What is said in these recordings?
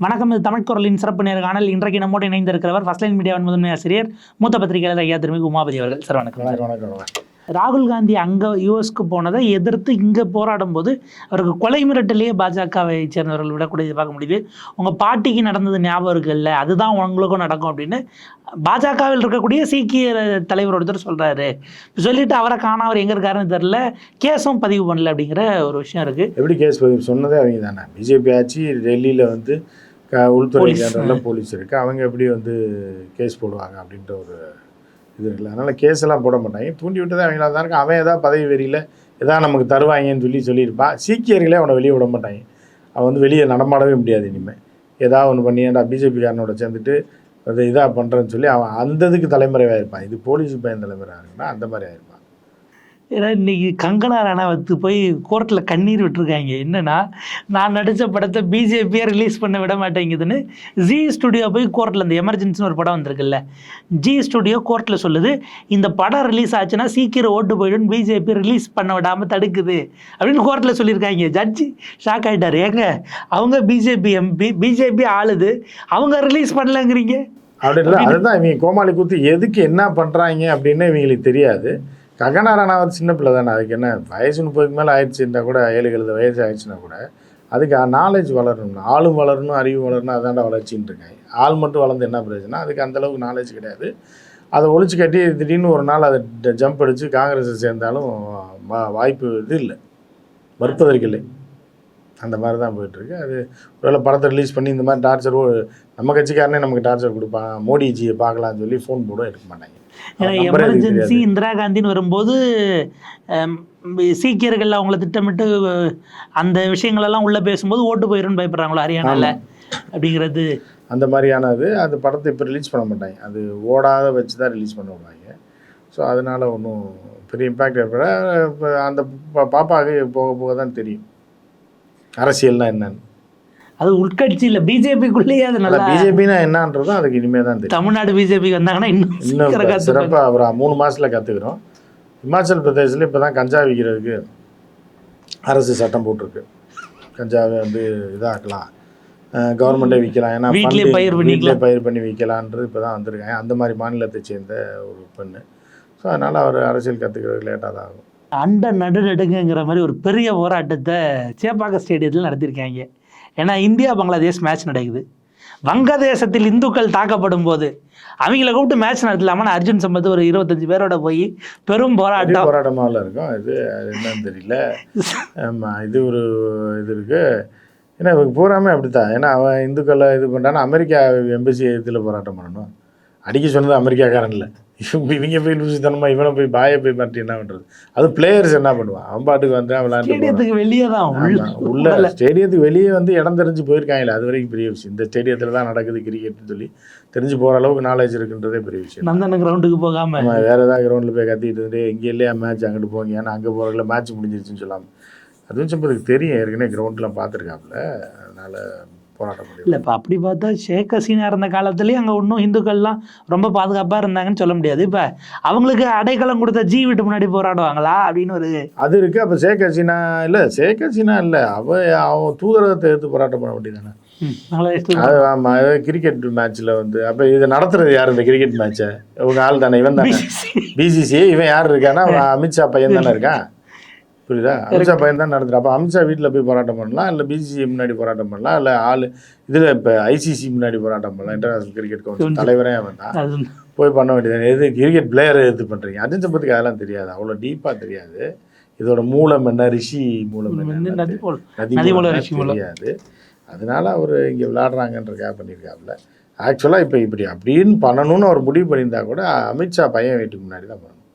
வணக்கம் இது தமிழ் குரலின் சிறப்பு நேர்காணல் இன்றைக்கு நம்மோடு இணைந்திருக்கிறவர் ஃபர்ஸ்ட் லைன் மீடியாவின் முதன்மை ஆசிரியர் மூத்த பத்திரிகையாளர் ஐயா திருமி உமாபதி அவர்கள். சார் வணக்கம். ராகுல் காந்தி அங்கே யூஎஸ்க்கு போனதை எதிர்த்து இங்கே போராடும் போது அவருக்கு கொலை மிரட்டலையே பாஜகவை சேர்ந்தவர்கள் விடக்கூடியது பார்க்க முடியுது. உங்கள் பாட்டிக்கு நடந்தது ஞாபகம் இருக்குல்ல அதுதான் உங்களுக்கும் நடக்கும் அப்படின்னு பாஜகவில் இருக்கக்கூடிய சீக்கிய தலைவர் ஒருத்தர் சொல்கிறாரு சொல்லிட்டு அவரை காண அவர் எங்கே இருக்காருன்னு தெரில கேஸும் பதிவு பண்ணல அப்படிங்கிற ஒரு விஷயம் இருக்குது எப்படி கேஸ் பதிவு? சொன்னதே அவங்க தானே. பிஜேபி ஆட்சி டெல்லியில் வந்து உள்துறை போலீஸ். கேண்டரில் போலீஸ் இருக்குது அவங்க எப்படி வந்து கேஸ் போடுவாங்க அப்படின்ற ஒரு இது இருக்குல்ல. அதனால் கேஸ் எல்லாம் போட மாட்டாங்க. தூண்டி விட்டதே அவங்களா தான் இருக்கு அவன் ஏதாவது பதவி வெறியில் ஏதாவது நமக்கு தருவாங்கன்னு சொல்லி சொல்லியிருப்பான் சீக்கியர்களே அவனை வெளியே விட மாட்டாங்க. அவன் வந்து வெளியே நடமாடவே முடியாது இனிமேல் ஏதாவது ஒன்று பண்ணி ஏன்டா பிஜேபிக்காரனோட சேர்ந்துட்டு அது இதாக பண்ணுறேன்னு சொல்லி அவன் அந்த இதுக்கு தலைமுறையாக இருப்பான். இது போலீஸ் பையன் தலைமுறையாக இருக்குன்னா அந்த மாதிரி ஆயிருப்பான். ஏன்னா இன்னைக்கு கங்கனா ரணாவத்து போய் கோர்ட்டில் கண்ணீர் விட்டுருக்காங்க. என்னன்னா நான் நடித்த படத்தை பிஜேபியை ரிலீஸ் பண்ண விட மாட்டேங்குதுன்னு ஜி ஸ்டுடியோ போய் கோர்ட்டில் இந்த எமர்ஜென்சின்னு ஒரு படம் வந்திருக்குல்ல ஜி ஸ்டுடியோ கோர்ட்டில் சொல்லுது இந்த படம் ரிலீஸ் ஆச்சுன்னா சீக்கிரம் ஓட்டு போயிடும் பிஜேபி ரிலீஸ் பண்ண விடாமல் தடுக்குது அப்படின்னு கோர்ட்டில் சொல்லியிருக்காங்க. ஜட்ஜி ஷாக் ஆகிட்டார் ஏங்க அவங்க பிஜேபி எம்பி பிஜேபி ஆளுது அவங்க ரிலீஸ் பண்ணலங்கிறீங்க? அப்படின்றது அதுதான் இவங்க கோமாளி கூத்து எதுக்கு என்ன பண்ணுறாங்க அப்படின்னு இவங்களுக்கு தெரியாது. ககனா ரனாவத் சின்ன பிள்ளை தானே. அதுக்கு என்ன வயசு முப்பதுக்கு மேலே ஆயிடுச்சுன்னா கூட ஏழு எழுது வயசு ஆயிடுச்சுன்னா கூட அதுக்கு நாலேஜ் வளரணும் ஆளும் வளரணும் அறிவு வளரணும் அதான்டா வளர்ச்சின்னு இருக்காங்க ஆள் மட்டும் வளர்ந்து என்ன பிரச்சனை அதுக்கு அந்தளவுக்கு நாலேஜ் கிடையாது. அதை ஒழிச்சு கட்டி திடீர்னு ஒரு நாள் அதை ஜம்ப் அடித்து காங்கிரஸை சேர்ந்தாலும் வா- வாய்ப்பு இது இல்லை. மறுப்பதற்கு இல்லை. அந்த மாதிரி தான் போயிட்டுருக்கு. அது ஒருவேளை படத்தை ரிலீஸ் பண்ணி இந்த மாதிரி டார்ச்சர் நம்ம கட்சிக்காரனே நமக்கு டார்ச்சர் கொடுப்பான். மோடிஜியை பார்க்கலாம்னு சொல்லி ஃபோன் போட எடுக்க மாட்டாங்க. ஏன்னா எமர்ஜென்சி. இந்திரா காந்தின்னு வரும்போது சீக்கியர்கள் அவங்கள திட்டமிட்டு அந்த விஷயங்களெல்லாம் உள்ள பேசும்போது ஓட்டு போயிடும்னு பயப்படுறாங்களோ ஹரியானால அப்படிங்கிறது. அந்த மாதிரியானது அந்த படத்தை இப்போ ரிலீஸ் பண்ண மாட்டாங்க. அது ஓடாத வச்சு தான் ரிலீஸ் பண்ண விடுவாங்க ஸோ அதனால் ஒன்றும் பெரிய இம்பேக்ட் ஏற்பட இப்போ அந்த பாப்பாவுக்கு போக போக தான் தெரியும். அரசியல்னா என்னன்னு. அது உட்கட்சியில் பிஜேபிக்குள்ளேயே அது நல்லா பிஜேபினா என்னன்றதும் அதுக்கு இனிமே தான் தெரியும். தமிழ்நாடு பிஜேபி வந்தாங்கன்னா இன்னும் இன்னும். சிறப்பாக ஒரு மூணு மாசத்துல கற்றுக்குறோம் இமாச்சல் பிரதேசில் இப்போ தான் கஞ்சா விற்கிறதுக்கு அரசு சட்டம் போட்டிருக்கு. கஞ்சாவை வந்து இதாக்கலாம். கவர்மெண்ட்டே விற்கலாம் ஏன்னா வீட்டிலே பயிர் பண்ணிக்கலாம். வீட்டிலே பயிர் பண்ணி விற்கலான்றது இப்போ தான் வந்திருக்காங்க. அந்த மாதிரி மாநிலத்தை சேர்ந்த ஒரு பெண்ணு. ஸோ அதனால் அவர் அரசியல் கற்றுக்கிறதுக்கு லேட்டாக தான் ஆகும். அண்ட நடுநடுங்குங்கிற மாதிரி ஒரு பெரிய போராட்டத்தை சேப்பாக்க ஸ்டேடியத்தில் நடத்தியிருக்காங்க. ஏன்னா இந்தியா பங்களாதேஷ் மேட்ச் நடக்குது. வங்கதேசத்தில் இந்துக்கள் தாக்கப்படும் போது அவங்கள கூப்பிட்டு மேட்ச் நடத்தலாமான்னு அர்ஜுன் சம்பத் ஒரு இருபத்தஞ்சு பேரோட போய் பெரும் போராட்டம். போராட்டமாக இருக்கும். இது அது என்னன்னு தெரியல. ஆமாம் இது ஒரு இது இருக்குது ஏன்னா இவங்க பூராமே அப்படித்தான். ஏன்னா அவன் இந்துக்களை இது பண்ணுறான்னா அமெரிக்கா எம்பசி இதில் போராட்டம் பண்ணணும். அடிக்க சொன்னது அமெரிக்காக்காரன் இல்லை. இவங்க இவங்க போய் லூசித்தனமா இவனை போய் பாயை போய் மாட்டி என்ன பண்ணுறது அது பிளேயர்ஸ் என்ன பண்ணுவான்? அவன் பாட்டுக்கு வந்து விளையாண்டு வெளியே தான் உள்ள ஸ்டேடியத்துக்கு வெளியே வந்து இடம் தெரிஞ்சு போயிருக்காங்களே அது வரைக்கும் பெரிய விஷயம். இந்த ஸ்டேடியத்தில் தான் நடக்குது கிரிக்கெட்னு சொல்லி தெரிஞ்சு போகிற அளவுக்கு நாலேஜ் இருக்குன்றதே பெரிய விஷயம். நந்தன கிரவுண்டுக்கு போகாம. வேறு ஏதாவது கிரவுண்டில் போய் கத்திட்டு இருந்துட்டு இங்கே இல்லையா மேட்ச் அங்கிட்டு போங்க. ஏன்னா அங்கே போகிறதுல மேட்ச் முடிஞ்சிருச்சுன்னு சொல்லாமல் அதுவும் சம்பதுக்கு தெரியும். ஏற்கனவே கிரவுண்ட்லாம் பார்த்துருக்காப்புல. அதனால் போராட்டம் இல்லை இப்போ அப்படி பார்த்தா ஷேக் ஹசீனா இருந்த காலத்துலேயும் அங்கே இன்னும் இந்துக்கள்லாம் ரொம்ப பாதுகாப்பாக இருந்தாங்கன்னு சொல்ல முடியாது. இப்போ அவங்களுக்கு அடைக்கலம் கொடுத்த ஜி வீட்டு முன்னாடி போராடுவாங்களா அப்படின்னு ஒரு அது இருக்குது அப்போ ஷேக் ஹசீனா இல்லை ஷேக் ஹசீனா இல்லை. அவ அவன் தூதரகத்தை எடுத்து போராட்டம் பண்ண வேண்டியதானே அது ஆமாம் கிரிக்கெட் மேட்ச்சில் வந்து. அப்போ இதை நடத்துறது யார் இந்த கிரிக்கெட் மேட்ச்சை இவங்க ஆள் தானே இவன் தானே? பிசிசி இவன் யார் இருக்கான்னா? அவன் அமித்ஷா பையன் தானே இருக்கான்? புரியுதா? அமித்ஷா பையன் தான் நடத்துகிறான் அப்போ அமித்ஷா வீட்டில் போய் போராட்டம் பண்ணலாம்? இல்லை பிசிசி முன்னாடி போராட்டம் பண்ணலாம்? இல்லை ஆள் இதில் இப்போ ஐசிசி முன்னாடி போராட்டம் பண்ணலாம்? இன்டர்நேஷனல் கிரிக்கெட் கவுன்சில் தலைவரே அவன் தான். போய் பண்ண வேண்டியது எது கிரிக்கெட் பிளேயரை எது பண்ணுறீங்க அர்ஜுன் சம்பத்துக்கு அதெல்லாம் தெரியாது. அவ்வளோ டீப்பாக தெரியாது. இதோட மூலம் என்ன? ரிஷி மூலம் என்ன? நதி போல். தெரியாது. அதனால அவர் இங்கே விளையாடுறாங்கன்றக்காக பண்ணியிருக்காப்புல. ஆக்சுவலாக இப்போ இப்படி அப்படின்னு பண்ணணும்னு அவர் முடிவு பண்ணியிருந்தா கூட அமித்ஷா பையன் வீட்டுக்கு முன்னாடி தான் பண்ணணும்.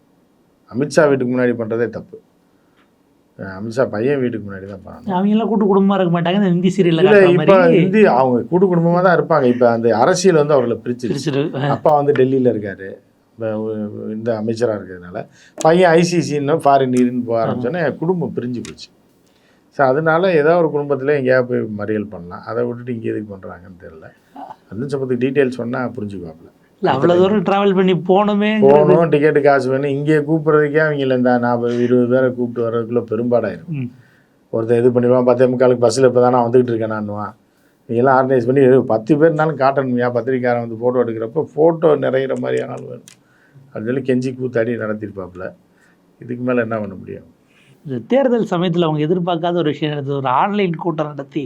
அமித்ஷா வீட்டுக்கு முன்னாடி பண்ணுறதே தப்பு. அமித்ஷா பையன் வீட்டுக்கு முன்னாடி தான் பண்ணணும் அவங்க எல்லாம் கூட்டு குடும்பமா இருக்க மாட்டாங்க இந்த ஹிந்தி சீரியல்ல இப்போ இந்தி அவங்க கூட்டு குடும்பமாக தான் இருப்பாங்க. இப்போ அந்த அரசியல் வந்து அவர்களை பிரிச்சிரு அப்பா வந்து டெல்லியில் இருக்காரு. இந்த அமைச்சராக இருக்கிறதுனால. பையன் ஐசிசின்னு ஃபாரின் நீர்னு போக ஆரம்பிச்சோன்னே குடும்பம் பிரிஞ்சு போச்சு. ஸோ அதனால ஏதோ ஒரு குடும்பத்தில் எங்கேயாவது போய் மறியல் பண்ணலாம். அதை விட்டுட்டு இங்கே எதுக்கு பண்ணுறாங்கன்னு தெரியல. அந்த சம்பத்துக்கு டீட்டெயில் சொன்னால் புரிஞ்சுக்குவாப்புல. இல்ல அவ்வளவு தூரம் டிராவல் பண்ணி போகணுமே போகணும் டிக்கெட்டு காசு வேணும். இங்கே கூப்பிட்றதுக்கே அவங்கள இந்த நாற்பது இருபது பேரை கூப்பிட்டு வர்றதுக்குள்ள பெரும்பாடாயிரும். ம். ஒருத்தன் இது பண்ணிடுவான் பத்தே முக்காலுக்கு பஸ்ஸில் இப்போ தான் நான் வந்துக்கிட்டு இருக்கேன் நான்னுவான் நீங்களாம் ஆர்கனைஸ் பண்ணி பத்து பேர்னாலும் காட்டணுமையா பத்திரிக்காரன் வந்து ஃபோட்டோ எடுக்கிறப்போ ஃபோட்டோ நிறையிற மாதிரியான ஆள் வேணும். அப்படின்னு சொல்லி கெஞ்சி கூத்தாடி நடத்திருப்பாப்புல. இதுக்கு மேலே என்ன பண்ண முடியும்? இந்த தேர்தல் சமயத்தில் அவங்க எதிர்பார்க்காத ஒரு விஷயம் நடந்தது ஒரு ஆன்லைன் கூட்டம் நடத்தி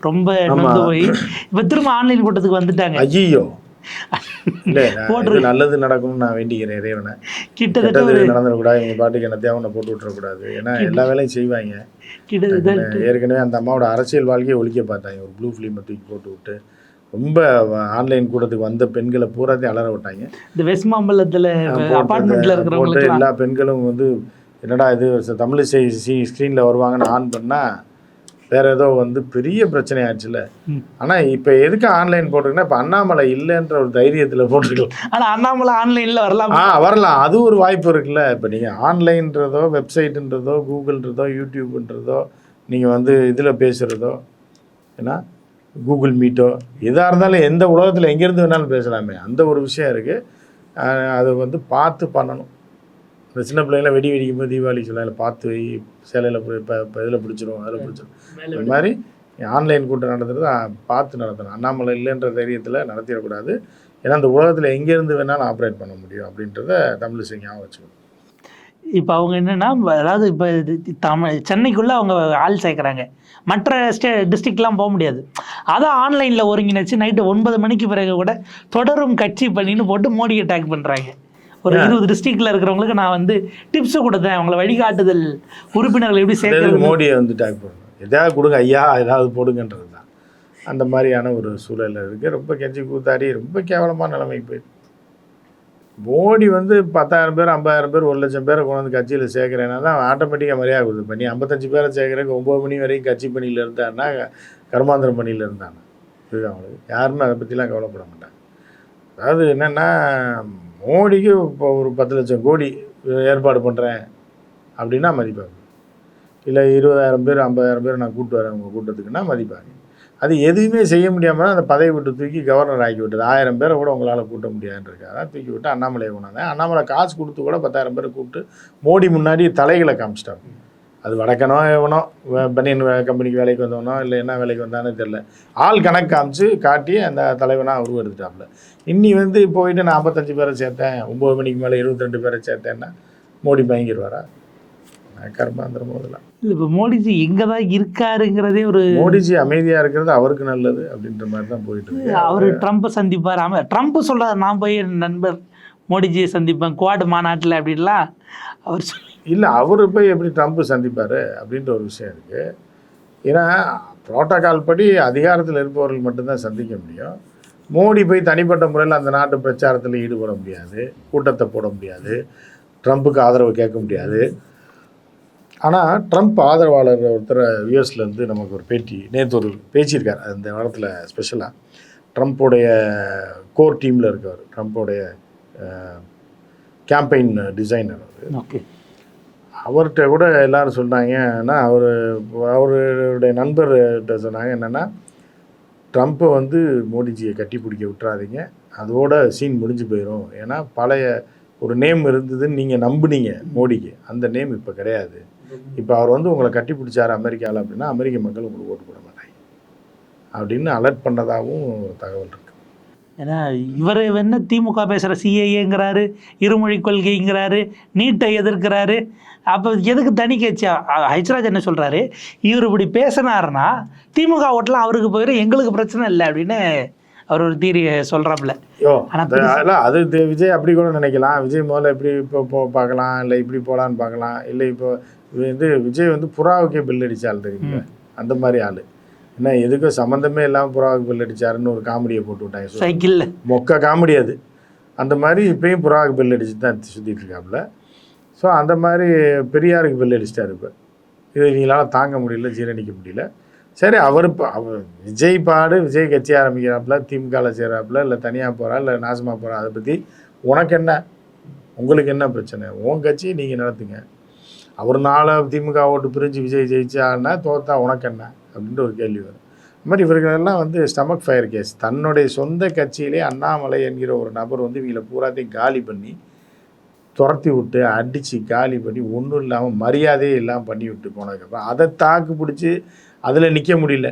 ரொம்ப போய் இப்போ திரும்ப ஆன்லைன் கூட்டத்துக்கு வந்துட்டாங்க. ஐயோ போட்டிரு- நல்லது நடக்கணும்னு நான் வேண்டிக்கிறேன் இறைவனை. கிட்டத்தட்ட நடந்துடக்கூடாது இவங்க பாட்டுக்கு என்ன தேவனை போட்டு விட்டுறக்கூடாது. ஏன்னா எல்லா வேலையும் செய்வாங்க. கிட்டத்தட்ட ஏற்கனவே அந்த அம்மாவோட அரசியல் வாழ்க்கையை ஒழிக்க பார்த்தாங்க. ஒரு ப்ளூ ஃபிலிமை தூக்கி போட்டு விட்டு ரொம்ப ஆன்லைன் கூட்டத்துக்கு வந்த பெண்களை பூராத்தையும் அலற விட்டாங்க. இந்த வெஸ்ட் மாம்பலத்தில் போட்டு- அப்பார்ட்மெண்ட்டில் போட்டு இருக்கிறவங்களுக்கு எல்லா பெண்களும் வந்து என்னடா இது தமிழ் செய்தி ஸ்க்ரீனில் வருவாங்கன்னு ஆன் பண்ணால் வேற ஏதோ வந்து பெரிய பிரச்சனை ஆச்சுல. ஆனால் இப்போ எதுக்கு ஆன்லைன் போட்டிருக்குன்னா இப்போ அண்ணாமலை இல்லைன்ற ஒரு தைரியத்தில் போட்டிருக்கலாம் ஆனால் அண்ணாமலை ஆன்லைனில் வரலாம். ஆ வரலாம். அது ஒரு வாய்ப்பு இருக்குல்ல. இப்போ நீங்கள் ஆன்லைன்றதோ வெப்சைட்டுன்றதோ கூகுள்ன்றதோ யூடியூப்ன்றதோ நீங்கள் வந்து இதில் பேசுகிறதோ ஏன்னா கூகுள் மீட்டோ எதாக இருந்தாலும் எந்த உலகத்தில் எங்கேருந்து வேணாலும் பேசலாமே. அந்த ஒரு விஷயம் இருக்குது அதை வந்து பார்த்து பண்ணணும். இந்த சின்ன பிள்ளைங்கள வெடி வெடிக்கும் போது தீபாவளி சொல்ல பார்த்து வை சேலையில் இதில் பிடிச்சிரும் அதில் பிடிச்சிரும். இந்த மாதிரி ஆன்லைன் கூட்டம் நடத்துறது பார்த்து நடத்தணும். அண்ணாமலை இல்லைன்ற தைரியத்தில் நடத்திடக்கூடாது. ஏன்னா அந்த உலகத்தில் எங்கேருந்து வேணாலும் ஆப்ரேட் பண்ண முடியும் அப்படின்றத தமிழ் ஞாபகம் வச்சுக்கணும். இப்போ அவங்க என்னன்னா அதாவது இப்போ தமிழ் சென்னைக்குள்ளே அவங்க ஆள் சேர்க்குறாங்க. மற்ற ஸ்டே டிஸ்ட்ரிக்ட்லாம் போக முடியாது. அதான் ஆன்லைனில் ஒருங்கிணைச்சு நைட்டு ஒன்பது மணிக்கு பிறகு கூட தொடரும் கட்சி பண்ணின்னு போட்டு மோடி அட்டாக் பண்ணுறாங்க ஒரு இருபது டிஸ்ட்ரிக்டில் இருக்கிறவங்களுக்கு நான் வந்து டிப்ஸ் கொடுத்தேன். அவங்கள வழிகாட்டுதல் உறுப்பினர்கள் எப்படி சேர்க்கறது? மோடியை வந்து டேக் பண்ணணும் எதாவது கொடுங்க ஐயா ஏதாவது போடுங்கன்றது தான். அந்த மாதிரியான ஒரு சூழலில் இருக்குது ரொம்ப கெஞ்சி கூத்தாடி ரொம்ப கேவலமான நிலைமைக்கு போயிடுது மோடி வந்து பத்தாயிரம் பேர் ஐம்பதாயிரம் பேர் ஒரு லட்சம் பேரை கொண்டு வந்து கட்சியில் சேர்க்குறேன்னா தான் ஆட்டோமேட்டிக்காக மரியாதை கொடுத்து பண்ணி ஐம்பத்தஞ்சு பேரை சேர்க்குறதுக்கு ஒம்பது மணி வரைக்கும் கட்சி பணியில் இருந்தான்னா கர்மாந்திரம் பணியில் இருந்தாங்க இதுதான் அவங்களுக்கு யாருமே அதை பற்றிலாம் கவலைப்பட மாட்டாங்க. அதாவது என்னென்னா மோடிக்கு இப்போ ஒரு பத்து லட்சம் கோடி ஏற்பாடு பண்ணுறேன் அப்படின்னா மதிப்பாங்க. இல்லை இருபதாயிரம் பேர் ஐம்பதாயிரம் பேர் நான் கூட்டு வரேன் உங்கள் கூட்டத்துக்குன்னா மதிப்பாங்க. அது எதுவுமே செய்ய முடியாமல் அந்த பதவி விட்டு தூக்கி கவர்னர் ஆக்கி விட்டது. ஆயிரம் பேரை கூட உங்களால் கூட்ட முடியாதுன்றிருக்கு அதான் தூக்கி விட்டு அண்ணாமலையை கொண்டாந்தேன். அண்ணாமலை காசு கொடுத்து கூட பத்தாயிரம் பேரை கூப்பிட்டு மோடி முன்னாடி தலைகளை காமிச்சிட்டாங்க. அது வடக்கனோ எவனோ பனியன் கம்பெனிக்கு வேலைக்கு வந்தவனோ இல்லை என்ன வேலைக்கு வந்தானே தெரில ஆள் கணக்கு காமிச்சு காட்டி அந்த தலைவனாக உருவெடுத்துட்டாப்புல. இன்னி வந்து போயிட்டு நான் ஐம்பத்தஞ்சு பேரை சேர்த்தேன் ஒம்பது மணிக்கு மேலே இருபத்தி ரெண்டு பேரை சேர்த்தேன்னா மோடி பயங்கிடுவாரா கர்மாந்திரம் முதல்ல. இல்லை இப்போ மோடிஜி எங்கே தான் இருக்காருங்கிறதே ஒரு மோடிஜி அமைதியா இருக்கிறது அவருக்கு நல்லது அப்படின்ற மாதிரி தான் போயிட்டு இருக்கு. அவர் ட்ரம்ப்பை சந்திப்பார். ஆமாம் ட்ரம்ப் சொல்றாரு நான் போய் என் நண்பர் மோடிஜியை சந்திப்பேன் குவாட் மாநாட்டில் அப்படின்லாம் அவர் சொல்லி இல்லை அவர் போய் எப்படி ட்ரம்ப் சந்திப்பார் அப்படின்ற ஒரு விஷயம் இருக்குது ஏன்னா ப்ரோட்டோகால் படி அதிகாரத்தில் இருப்பவர்கள் மட்டும்தான் சந்திக்க முடியும். மோடி போய் தனிப்பட்ட முறையில் அந்த நாட்டு பிரச்சாரத்தில் ஈடுபட முடியாது. கூட்டத்தை போட முடியாது. ட்ரம்ப்புக்கு ஆதரவு கேட்க முடியாது. ஆனால் ட்ரம்ப் ஆதரவாளர் ஒருத்தர் யூஎஸ்லேருந்து நமக்கு ஒரு பேட்டி நேற்று ஒரு பேச்சியிருக்கார் அந்த வாரத்தில் ஸ்பெஷலாக ட்ரம்ப்போடைய கோர் டீமில் இருக்கவர். ட்ரம்ப்போடைய கேம்பெயின் டிசைனர் அவர். ஓகே அவர்கிட்ட கூட எல்லாரும் சொன்னாங்கன்னா அவர் அவருடைய நண்பர்கிட்ட சொன்னாங்க என்னென்னா ட்ரம்ப்பை வந்து மோடிஜியை கட்டி பிடிக்க விட்டுறாதீங்க. அதோட சீன் முடிஞ்சு போயிடும் ஏன்னா பழைய ஒரு நேம் இருந்ததுன்னு நீங்கள் நம்புனீங்க மோடிக்கு. அந்த நேம் இப்போ கிடையாது. இப்போ அவர் வந்து உங்களை கட்டி பிடிச்சார் அமெரிக்காவில் அப்படின்னா அமெரிக்க மக்கள் உங்களுக்கு ஓட்டு போட மாட்டாங்க. அப்படின்னு அலர்ட் பண்ணதாகவும் தகவல் இருக்கு. ஏன்னா இவர் என்ன திமுக பேசுகிற சிஏஏங்கிறாரு இருமொழி கொள்கைங்கிறாரு நீட்டை எதிர்க்கிறாரு அப்போ எதுக்கு தனி கட்சி ஹைச்ராஜ் என்ன சொல்கிறாரு இவர் இப்படி பேசினாருன்னா திமுக ஓட்டலாம் அவருக்கு போயிடும் எங்களுக்கு பிரச்சனை இல்லை அப்படின்னு அவர் ஒரு தீரி சொல்கிறாப்புல யோ ஆனா அது விஜய் அப்படி கூட நினைக்கலாம். விஜய் முதல்ல எப்படி இப்போ போ பார்க்கலாம் இல்லை இப்படி போகலான்னு பார்க்கலாம். இல்லை இப்போ வந்து விஜய் வந்து புறாவுக்கே பில் அடிச்சாள் தெரியுங்களா அந்த மாதிரி ஆள். என்ன எதுக்கும் சம்மந்தமே இல்லாமல் புறாவுக்கு பில் அடிச்சாருன்னு ஒரு காமெடியை போட்டு விட்டாங்க. சைக்கிளில். மொக்க காமெடி அது. அந்த மாதிரி இப்பயும் புறாவுக்கு பில் அடிச்சு தான் சுற்றிட்டு இருக்காப்புல. ஸோ அந்த மாதிரி பெரியாருக்கு பில் அடிச்சிட்டார் இப்போ. இது நீங்களால் தாங்க முடியல ஜீரணிக்க முடியல. சரி அவர் இப்போ அவர் விஜய் பாடு விஜய் கட்சி ஆரம்பிக்கிறாப்புல திமுகவில் செய்கிறாப்புல இல்லை தனியாக போகிறா இல்லை நாசமாக போகிறா அதை பற்றி உனக்கு என்ன? உங்களுக்கு என்ன பிரச்சனை? உன் கட்சி நீங்கள் நடத்துங்க. அவர் நாளை திமுக ஓட்டு பிரிஞ்சு விஜய் ஜெயிச்சான்னா தோத்தா உனக்கு என்ன? அப்படின்ட்டு ஒரு கேள்வி வரும். அது மாதிரி இவர்களெல்லாம் வந்து ஸ்டமக் ஃபயர் கேஸ் தன்னுடைய சொந்த கட்சியிலே அண்ணாமலை என்கிற ஒரு நபர் வந்து இவங்களை பூராத்தையும் காலி பண்ணி துரத்தி விட்டு அடித்து காலி பண்ணி ஒன்றும் இல்லாமல் மரியாதையே இல்லாமல் பண்ணி விட்டு போனதுக்கப்புறம் அதை தாக்கு பிடிச்சி அதில் நிற்க முடியல.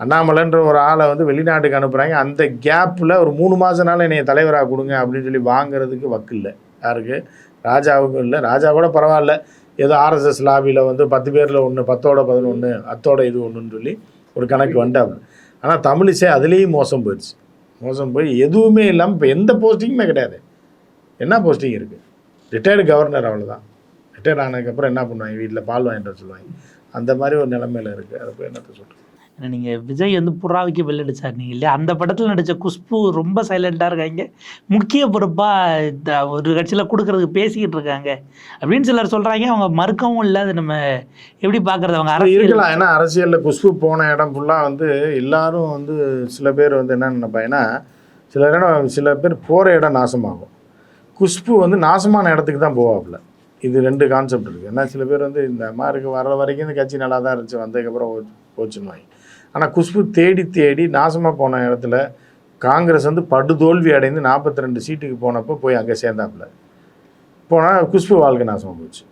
அண்ணாமலைன்ற ஒரு ஆளை வந்து வெளிநாட்டுக்கு அனுப்புகிறாங்க அந்த கேப்பில் ஒரு மூணு மாதனால என்னை தலைவராக கொடுங்க அப்படின்னு சொல்லி வாங்குறதுக்கு வக்கு இல்லை. யாருக்கு? ராஜாவுக்கும் இல்லை. ராஜா கூட பரவாயில்ல. ஏதோ ஆர்எஸ்எஸ் லாபியில் வந்து பத்து பேரில் ஒன்று பத்தோட பதினொன்று அத்தோட இது ஒன்றுன்னு சொல்லி ஒரு கணக்கு வந்துட்டாங்க ஆனால் தமிழிசை அதுலேயும் மோசம் போயிடுச்சு. மோசம் போய் எதுவுமே இல்லாமல் இப்போ எந்த போஸ்டிங்குமே கிடையாது. என்ன போஸ்டிங் இருக்குது ரிட்டையர்டு கவர்னர் அவ்வளோதான் ரிட்டையர்ட் ஆனதுக்கப்புறம் என்ன பண்ணுவாங்க? வீட்டில் பால் வாங்கிட்டு சொல்லுவாங்க. அந்த மாதிரி ஒரு நிலைமையில இருக்குது அதை போய் என்னத்த சொல்கிறது ஏன்னா நீங்கள் விஜய் வந்து புறாவுக்கு வெள்ளடிச்சார் நீங்கள் இல்லையா? அந்த படத்தில் நடித்த குஷ்பு ரொம்ப சைலண்ட்டாக இருக்காங்க. முக்கிய பொறுப்பாக ஒரு கட்சியில் கொடுக்கறதுக்கு பேசிக்கிட்டு இருக்காங்க. அப்படின்னு சிலர் சொல்கிறாங்க அவங்க மறுக்கவும் இல்லை. அது நம்ம எப்படி பார்க்குறது? அவங்க அரசியல் இருக்கலாம். ஏன்னா அரசியலில் குஷ்பு போன இடம் ஃபுல்லாக வந்து எல்லாரும் வந்து சில பேர் வந்து என்ன நினைப்பாங்கன்னா சில இடம் சில பேர் போகிற இடம் நாசமாகும். குஷ்பு வந்து நாசமான இடத்துக்கு தான் போவாப்புல. இது ரெண்டு கான்செப்ட் இருக்குது ஏன்னா சில பேர் வந்து இந்த அம்மாருக்கு வர வரைக்கும் இந்த கட்சி நல்லா தான் இருந்துச்சு வந்ததுக்கப்புறம் போச்சுன்னு ஆனால் குஷ்பு தேடி தேடி நாசமாக போன இடத்துல காங்கிரஸ் வந்து படுதோல்வி அடைந்து நாற்பத்தி ரெண்டு சீட்டுக்கு போனப்போ போய் அங்கே சேர்ந்தாப்புல. போனால் குஷ்பு வாழ்க்கை நாசமாக போச்சு.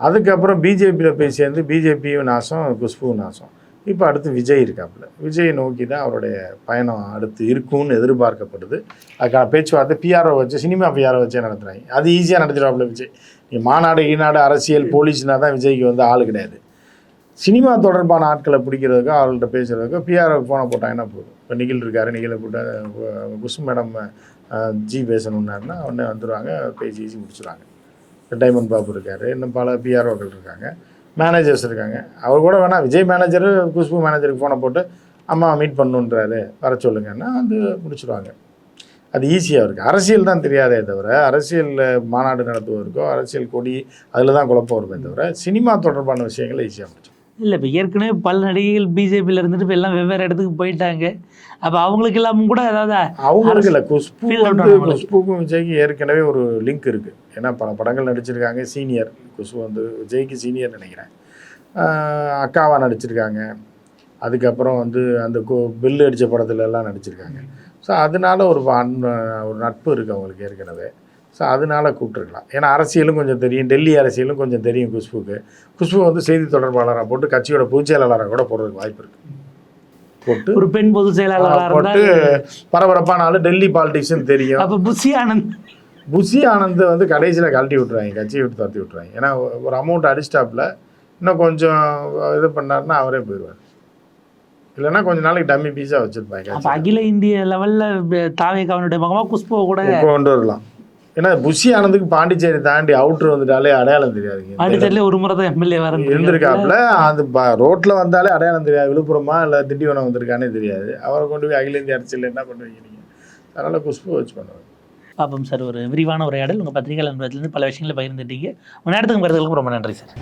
அதுக்கப்புறம் பிஜேபியில் போய் சேர்ந்து பிஜேபியும் நாசம் குஷ்புவும் நாசம். இப்போ அடுத்து விஜய் இருக்காப்புல. விஜய் நோக்கி தான் அவருடைய பயணம் அடுத்து இருக்கும்னு எதிர்பார்க்கப்படுது. அதுக்கான பேச்சுவார்த்தை பிஆர்ஓ வச்சு சினிமா பிஆர்ஓ வச்சே நடத்துகிறாங்க அது ஈஸியாக நடத்திடுவாப்புல விஜய். நீ மாநாடு ஈநாடு அரசியல் போலீஸ்னா தான் விஜய்க்கு வந்து ஆள் கிடையாது. சினிமா தொடர்பான ஆட்களை பிடிக்கிறதுக்கோ அவர்கள்ட்ட பேசுகிறதுக்கோ பிஆர்ஓ ஃபோனை போட்டாங்கன்னா போதும்? இப்போ நிகில் இருக்காரு நிகிலை போட்டால் குசு மேடம் ஜி பேசணுன்னாருன்னா உடனே வந்துடுவாங்க பேசி ஈஸி முடிச்சுடுவாங்க டைமண்ட் பாபு இருக்கார் இன்னும் பல பிஆர்ஓக்கள் இருக்காங்க. மேனேஜர்ஸ் இருக்காங்க. அவர் கூட வேணால் விஜய் மேனேஜரு குஷ்பு மேனேஜருக்கு ஃபோனை போட்டு அம்மா மீட் பண்ணுன்றாரு. வர சொல்லுங்கன்னா வந்து முடிச்சிடுவாங்க அது ஈஸியாக இருக்குது அரசியல் தான் தெரியாதே தவிர அரசியலில் மாநாடு நடத்துவதற்கோ அரசியல் கொடி அதில் தான் குழப்பம் வருமே தவிர சினிமா தொடர்பான விஷயங்களை ஈஸியாக முடிச்சு இல்லை இப்போ ஏற்கனவே பல நடிகைகள் பிஜேபியில் இருந்துட்டு இப்போ எல்லாம் வெவ்வேறு இடத்துக்கு போயிட்டாங்க. அப்போ அவங்களுக்கு இல்லாமல் கூட ஏதாவது அவங்களுக்கு இல்லை குஷ்பு வந்து. குஷ்புக்கும் விஜய்க்கு ஏற்கனவே ஒரு லிங்க் இருக்குது ஏன்னா பல படங்கள் நடிச்சிருக்காங்க. சீனியர் குஷ்பு வந்து விஜய்க்கு சீனியர் நினைக்கிறேன். ஆஹ் அக்காவா நடிச்சிருக்காங்க. அதுக்கப்புறம் வந்து அந்த கு- பில்லு அடித்த படத்துல எல்லாம் நடிச்சிருக்காங்க. ஸோ அதனால ஒரு அன் ஒரு நட்பு இருக்குது அவங்களுக்கு ஏற்கனவே. ஸோ அதனால கூப்பிட்டுருக்கலாம் ஏன்னா அரசியலும் கொஞ்சம் தெரியும் டெல்லி அரசியலும் கொஞ்சம் தெரியும் குஷ்புக்கு. குஷ்பு வந்து செய்தி தொடர்பாளராக போட்டு கட்சியோட பொதுச் செயலாளராக கூட போடுறதுக்கு வாய்ப்பு இருக்குது போட்டு ஒரு பெண் பொதுச் செயலாளராக போட்டு இருந்தால் பரபரப்பான ஆளு டெல்லி பாலிடிக்ஸ்னு தெரியும். அப்போ புஷி ஆனந்த். புஷி ஆனந்த் வந்து கடைசியில் கழட்டி விட்டுருவாங்க கட்சியை விட்டு துரத்தி விட்டுருவாங்க ஏன்னா ஒரு அமௌண்ட் அடிஸ்டாப்பில் இன்னும் கொஞ்சம் இது பண்ணாருன்னா அவரே போயிடுவார் இல்லைன்னா கொஞ்ச நாளைக்கு டம்மி பீஸாக வச்சுருப்பாங்க அகில இந்திய லெவலில் தாவேகாவனுடைய மகமாக குஷ்புவை கூட கொண்டு வரலாம். ஏன்னா புஷி ஆனந்துக்கு பாண்டிச்சேரி தாண்டி அவுட்ரு வந்துட்டாலே அடையாளம் தெரியாதுங்க. பாண்டிச்சேரியில் ஒரு முறை தான் எம்எல்ஏ வர இருந்திருக்காப்புல அது ரோட்டில் வந்தாலே அடையாளம் தெரியாது. விழுப்புரமா இல்லை திண்டிவனம் வந்திருக்கானே தெரியாது. அவரை கொண்டு போய் அகில இந்திய அரசியல் என்ன பண்ணுவீங்க நீங்கள் அதனால் குஷ்பு வச்சு பண்ணுவாங்க பாப்போம் சார் ஒரு விரிவான உரையாடல். உங்கள் பத்திரிகை அலுவலகத்திலேருந்து பல விஷயங்களை பகிர்ந்துட்டீங்க. உங்கள் நேரத்துக்கு வருவதற்கு ரொம்ப நன்றி சார்.